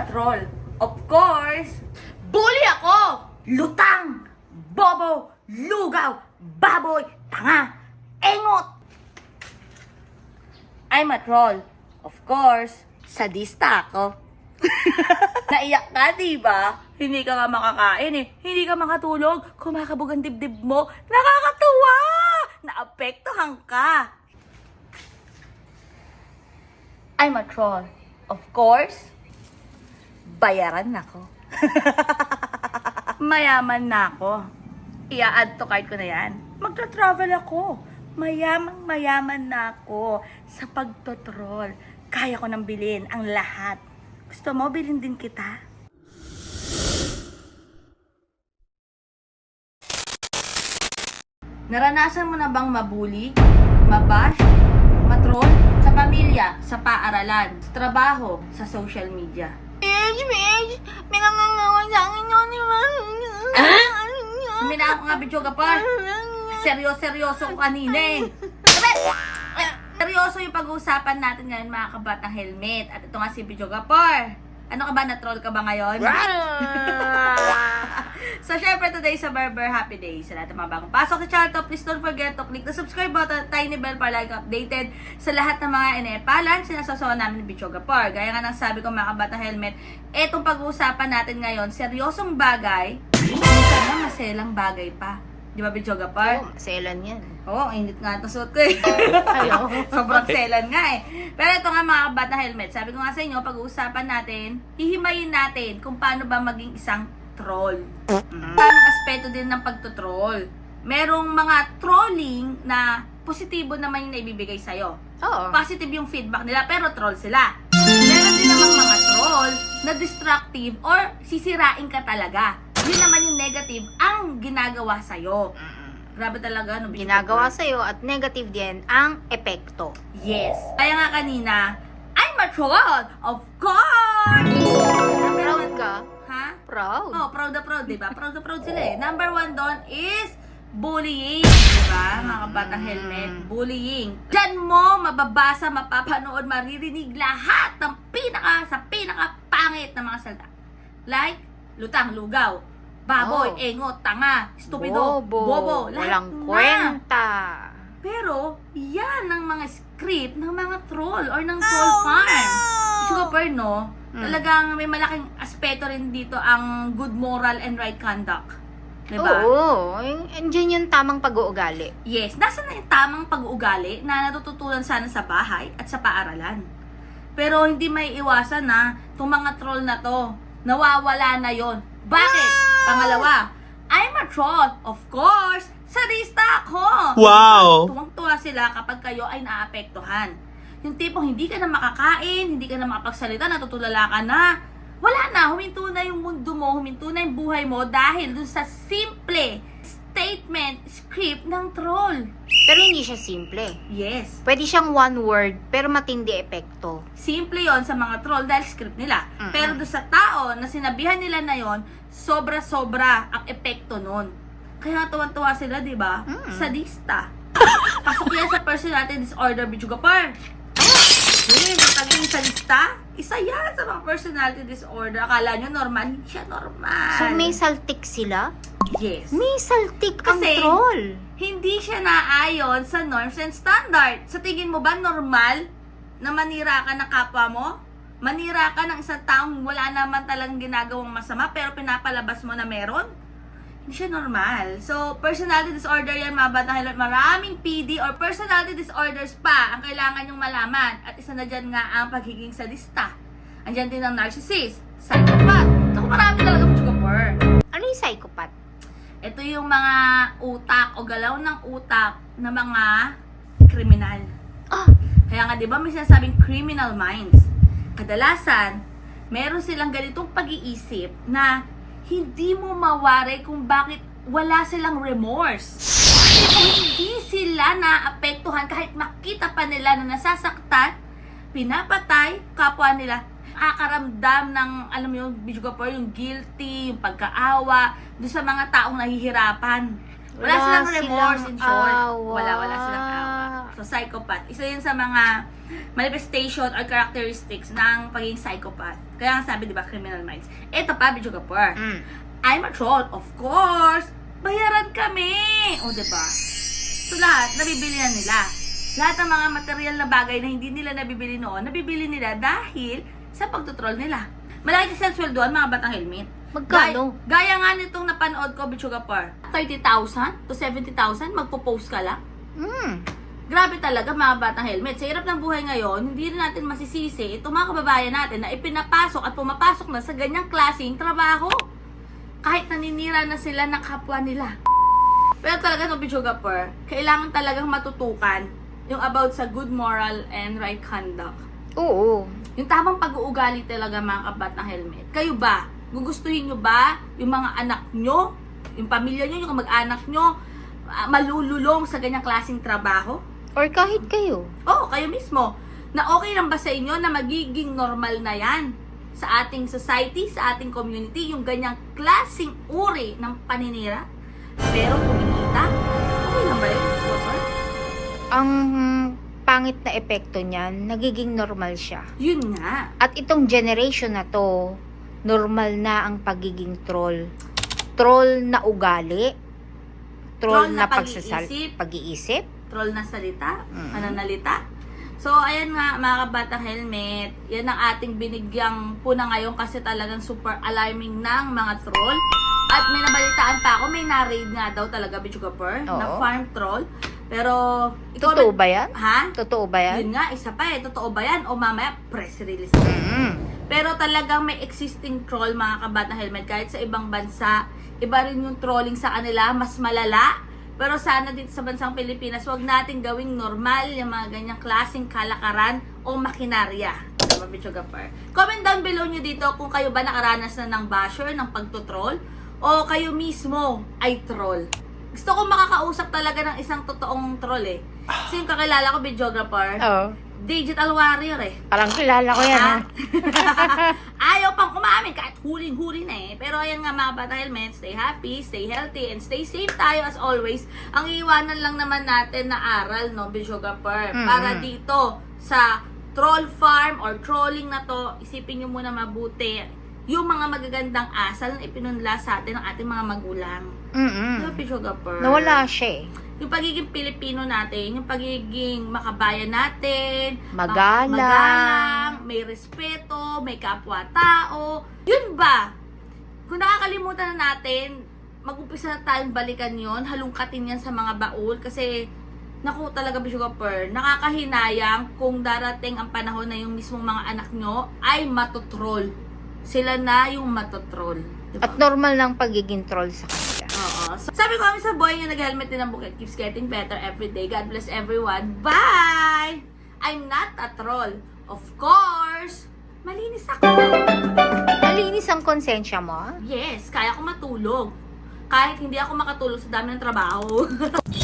Troll. Of course, bully ako! Lutang! Bobo! Lugaw! Baboy! Tanga! Engot! I'm a troll. Of course, sadista ako. Naiyak ka, di ba? Hindi ka nga makakain eh. Hindi ka makatulog. Kumakabog ang dibdib mo. Nakakatuwa! Naapektuhan ka. I'm a troll. Of course, bayaran na ako. Mayaman na ako. Ia-add to cart ko na yan. Magta-travel ako. Mayamang mayaman na ako sa pagtotroll. Kaya ko nang bilhin ang lahat. Gusto mo, bilhin din kita? Naranasan mo na bang mabuli, mabash, matroll sa pamilya, sa paaralan, sa trabaho, sa social media? Bitch, bitch! May nangangawan sa akin yun, di ba? Humina ako nga, Bichoga par. Seryoso-seryoso ko kanina eh. Seryoso yung pag-uusapan natin ngayon mga kabatang helmet. At ito nga si Bichoga par. Ano ka ba, na-troll ka ba ngayon? So, syempre today sa Barber Happy Day. Sa lahat ng mga bagong pasok sa channel to, please don't forget to click the subscribe button at tiny bell para like updated sa lahat ng mga inepalan sinasasawa namin ni Bichoga Par. Gaya nga ng sabi ko mga kabata helmet, etong pag-uusapan natin ngayon, seryosong bagay, minsan na maselang bagay pa. Di ba Bichoga Par? Oh, selan yan. Oo, oh, init nga itong suot ko eh. Ayaw. Sobrang selan nga eh. Pero ito nga mga kabata helmet, sabi ko nga sa inyo, pag-uusapan natin, hihimayin natin kung paano ba maging isang troll. Tamang aspeto din ng pagtotroll. Merong mga trolling na positibo naman yung naibibigay sa'yo. Oo. Positive yung feedback nila, pero troll sila. Meron din namang mga troll na destructive or sisirain ka talaga. Yun naman yung negative ang ginagawa sa'yo. Grabe talaga, no? Ginagawa Paul? sa'yo at negative din ang epekto. Yes. Kaya nga kanina, I'm a troll! Of course! Proud ka? Proud. Oh, proud na proud, di ba? Proud na proud sila eh. Number one doon is bullying. Di ba? Mga kabatang helmet. Bullying. Diyan mo mababasa, mapapanood, maririnig lahat ng pinaka, sa pinaka pangit na mga salita. Like, lutang, lugaw, baboy, Oh. engot, tanga, stupido, Bobo. bobo, lahat Walang na. kwenta. Pero, yan ang mga script ng mga troll or ng troll farm. Super, no? Mm. Talagang may malaking aspeto rin dito ang good moral and right conduct. Diba? Oo. Andyan yung tamang pag-uugali. Yes, nasa na yung tamang pag-uugali na natututunan sana sa bahay at sa paaralan. Pero hindi may iwasan na itong mga troll na to, nawawala na yon. Bakit? Pangalawa, I'm a troll. Of course, sadista ako. Wow! Tuwang-tuwa sila kapag kayo ay naapektuhan. Yung tipong hindi ka na makakain, hindi ka na makapagsalita, natutulala ka na. Wala na, huminto na yung mundo mo, huminto na yung buhay mo dahil dun sa simple statement, script ng troll. Pero hindi siya simple. Yes. Pwede siyang one word, pero matindi epekto. Simple yon sa mga troll dahil script nila. Mm-mm. Pero doon sa tao na sinabihan nila na yon, sobra-sobra ang epekto nun. Kaya tuwan-tuwa sila, di ba? Mm. Sadista. Pasok yan sa personality disorder, Bichugapar. Yun, yung pagiging sadista, isa yan sa mga personality disorder. Akala nyo normal, hindi siya normal. So may saltik sila? Yes. May saltik ang Kasi- troll. hindi siya naayon sa norms and standard. Sa tingin mo ba normal na manira ka ng kapwa mo? Manira ka ng isang taong wala naman talagang ginagawang masama pero pinapalabas mo na meron? Hindi siya normal. So, personality disorder yan, mga batang helmet. Maraming PD or personality disorders pa ang kailangan yung malaman. At isa na dyan nga ang pagiging sadista. Andyan din ang narcissist, psychopath. Naku, marami talaga mga per. Ano yung psychopath? Ito yung mga utak o galaw ng utak na mga kriminal. Ah! Kaya nga 'di ba may sinasabing criminal minds. Kadalasan, meron silang ganitong pag-iisip na hindi mo mawari kung bakit wala silang remorse. Kung hindi sila naapektuhan kahit makita pa nila na nasasaktan, pinapatay kapwa nila, akaramdam ng, alam mo yung, Bijugapur, yung guilty, yung pagkaawa, doon sa mga taong nahihirapan. Wala, silang remorse, in short. awa. Wala, wala silang awa. So, psychopath. Isa yun sa mga manifestation or characteristics ng pagiging psychopath. Kaya nga sabi, di ba, criminal minds. Ito pa, Bidyo Kapur. Mm. I'm a troll. Of course. Bayaran kami. O, di ba? So, lahat, nabibili na nila. Lahat ng mga material na bagay na hindi nila nabibili noon, nabibili nila dahil sa pagtutroll nila. Malaki kasi ang sweldoan, mga batang helmet. Magkano? Gaya, gaya nga nitong napanood ko, Bichuga Par. 30,000 to 70,000, magpo-post ka lang. Mm. Grabe talaga mga batang helmet. Sa hirap ng buhay ngayon, hindi rin natin masisisi itong mga kababayan natin na ipinapasok at pumapasok na sa ganyang klaseng trabaho. Kahit naninira na sila ng kapwa nila. Pero talaga no, Bichuga Per, kailangan talagang matutukan yung about sa good moral and right conduct. Oo. Yung tamang pag-uugali talaga mga kabatang helmet. Kayo ba? Gugustuhin nyo ba yung mga anak nyo, yung pamilya nyo, yung mag-anak nyo, ah, malululong sa ganyang klaseng trabaho? Or kahit kayo. Oo, kayo mismo. Na okay lang ba sa inyo na magiging normal na yan sa ating society, sa ating community, yung ganyang klaseng uri ng paninira? Pero kumikita? Okay lang ba yun? Ang pangit na epekto niyan, nagiging normal siya. Yun nga. At itong generation na to, normal na ang pagiging troll. Troll na ugali. Troll, Troll na, na pagsasal- pag-iisip. pag-iisip. Troll na salita, Mm. pananalita. So, ayan nga, mga kabatang helmet, yan ang ating binigyang puna ngayon kasi talagang super alarming ng mga troll. At may nabalitaan pa ako, may na-raid nga daw talaga, Bichugapur, na farm troll. Pero, Totoo ba yan? Ha? Totoo ba yan? Yun nga, isa pa eh. Totoo ba yan? O mamaya, press release. Mm. Pero talagang may existing troll, mga kabatang helmet. Kahit sa ibang bansa, iba rin yung trolling sa kanila, mas malala. Pero sana dito sa bansang Pilipinas, wag natin gawing normal yung mga ganyang klaseng kalakaran o makinarya. Diba, Bicho? Comment down below nyo dito kung kayo ba nakaranas na ng basher, ng pagtutroll, o kayo mismo ay troll. Gusto ko makakausap talaga ng isang totoong troll eh. Kasi yung kakilala ko, videographer, Oo. digital warrior eh. Parang kilala ko yan, ha? Ayaw pang umamin kahit huling-huli na eh. Pero ayan nga mga bata helmet, stay happy, stay healthy, and stay safe tayo as always. Ang iiwanan lang naman natin na aral, no, Bishogapur, Mm. para dito sa troll farm or trolling na to, isipin nyo muna mabuti yung mga magagandang asal na ipinunla sa atin ng ating mga magulang. Mm-mm. Diba, Bishogapur? Nawala siya eh. Yung pagiging Pilipino natin, yung pagiging makabayan natin, Magalang. ma- magalang, may respeto, may kapwa-tao. Yun ba? Kung nakakalimutan na natin, mag-umpisa na tayong balikan yon halungkatin yan sa mga baul kasi naku talaga Bishop Per, nakakahinayang kung darating ang panahon na yung mismong mga anak nyo ay matutroll. Sila na yung matutroll. Diba? At normal lang pagiging troll sa kanila. So, sabi ko kami sa boy yung nag-helmet din ang bukit keeps getting better every day. God bless everyone. Bye! I'm not a troll. Of course, malinis ako. Malinis ang konsensya mo. Yes, kaya ko matulog. Kahit hindi ako makatulog sa dami ng trabaho.